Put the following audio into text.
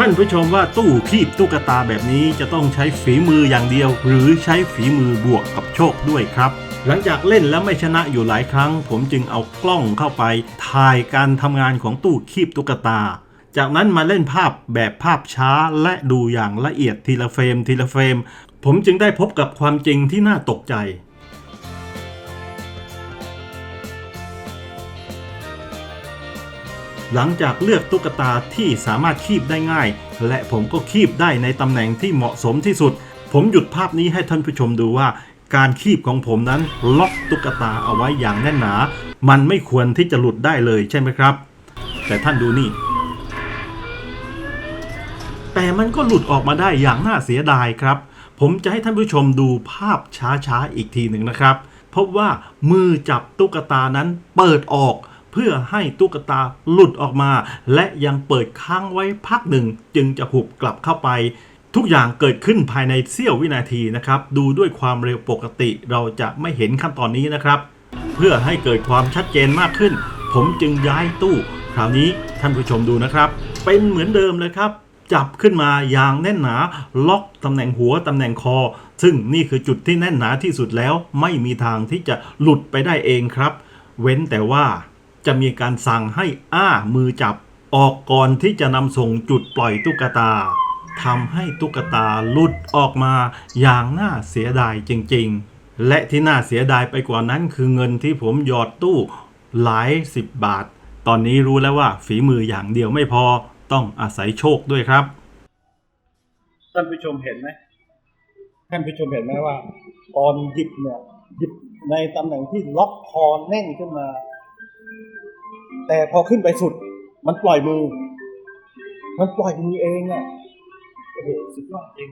ท่านผู้ชมว่าตู้คีบตุ๊กตาแบบนี้จะต้องใช้ฝีมืออย่างเดียว หรือใช้ฝีมือบวกกับโชคด้วยครับ หลังจากเล่นแล้วไม่ชนะอยู่หลายครั้ง ผมจึงเอากล้องเข้าไป ถ่ายการทำงานของตู้คีบตุ๊กตา จากนั้นมาเล่นภาพแบบภาพช้าและดูอย่างละเอียดทีละเฟรมทีละเฟรม ผมจึงได้พบกับความจริงที่น่าตกใจ หลังจากเลือกตุ๊กตาที่สามารถคีบได้ง่าย และผมก็คีบได้ในตำแหน่งที่เหมาะสมที่สุด ผมหยุดภาพนี้ให้ท่านผู้ชมดูว่าการคีบของผมนั้นล็อกตุ๊กตาเอาไว้อย่างแน่นหนา มันไม่ควรที่จะหลุดได้เลยใช่ไหมครับ แต่ท่านดูนี่ แต่มันก็หลุดออกมาได้อย่างน่าเสียดายครับ ผมจะให้ท่านผู้ชมดูภาพช้าๆอีกทีหนึ่งนะครับ พบว่ามือจับตุ๊กตานั้นเปิดออก เพื่อให้ตุ๊กตาหลุดออกมา และยังเปิดค้างไว้พักหนึ่ง จึงจะหุบกลับเข้าไปทุกอย่างเกิดขึ้นภายในเสี้ยววินาทีนะครับ ดูด้วยความเร็วปกติเราจะไม่เห็นขั้นตอนนี้นะครับ เพื่อให้เกิดความชัดเจนมากขึ้น ผมจึงย้ายตู้ คราวนี้ท่านผู้ชมดูนะครับ เป็นเหมือนเดิมเลยครับ จับขึ้นมาอย่างแน่นหนา ล็อกตำแหน่งหัวตำแหน่งคอ ซึ่งนี่คือจุดที่แน่นหนาที่สุดแล้ว ไม่มีทางที่จะหลุดไปได้เองครับ เว้นแต่ว่า จะมีการสั่งให้อ้ามือจับออกก่อนที่จะนำส่งจุดปล่อยตุ๊กตาทำให้ตุ๊กตาหลุดออกมาอย่างน่าเสียดายจริงๆ และที่น่าเสียดายไปกว่านั้นคือเงินที่ผมหยอดตู้หลายสิบบาท ตอนนี้รู้แล้วว่าฝีมืออย่างเดียวไม่พอต้องอาศัยโชคด้วยครับ ท่านผู้ชมเห็นไหมท่านผู้ชมเห็นไหมว่า ตอนหยิบเนี่ยหยิบในตำแหน่งที่ล็อกคอแน่นขึ้นมา แต่พอขึ้นไปสุด มันปล่อยมือ มันปล่อยมือเองอะโอ้โหสุดยอดจริง